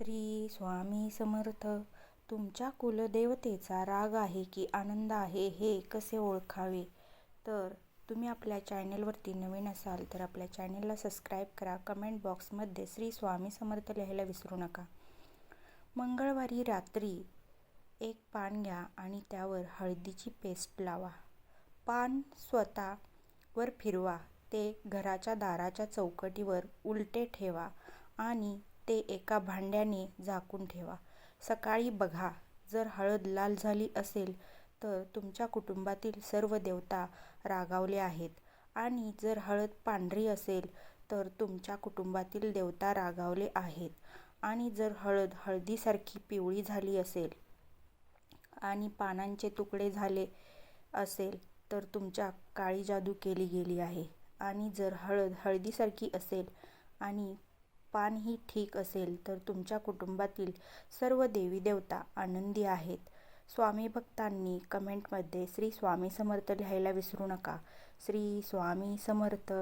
श्री स्वामी समर्थ. तुमच्या कुलदेवतेचा राग आहे की आनंद आहे हे कसे ओळखावे? तर तुम्ही आपल्या चॅनेलवरती नवीन असाल तर आपल्या चॅनेलला सबस्क्राईब करा. कमेंट बॉक्समध्ये श्री स्वामी समर्थ लिहायला विसरू नका. मंगळवारी रात्री एक पान घ्या आणि त्यावर हळदीची पेस्ट लावा. पान स्वतः वर फिरवा. ते घराच्या दाराच्या चौकटीवर उलटे ठेवा आणि ते एका भांड्याने झाकून ठेवा. सकाळी बघा जर हळद लाल झाली असेल तर तुमच्या कुटुंबातील सर्व देवता रागावले आहेत. आणि जर हळद पांढरी असेल तर तुमच्या कुटुंबातील देवता रागावले आहेत. आणि जर हळद हळदीसारखी पिवळी झाली असेल आणि पानांचे तुकडे झाले असेल तर तुमच्या काळी जादू केली गेली आहे. आणि जर हळद हळदीसारखी असेल आणि पानही ठीक असेल तर तुमच्या कुटुंबातील सर्व देवी देवता आनंदी आहेत. स्वामी भक्तांनी कमेंटमध्ये श्री स्वामी समर्थ लिहायला विसरू नका. श्री स्वामी समर्थ.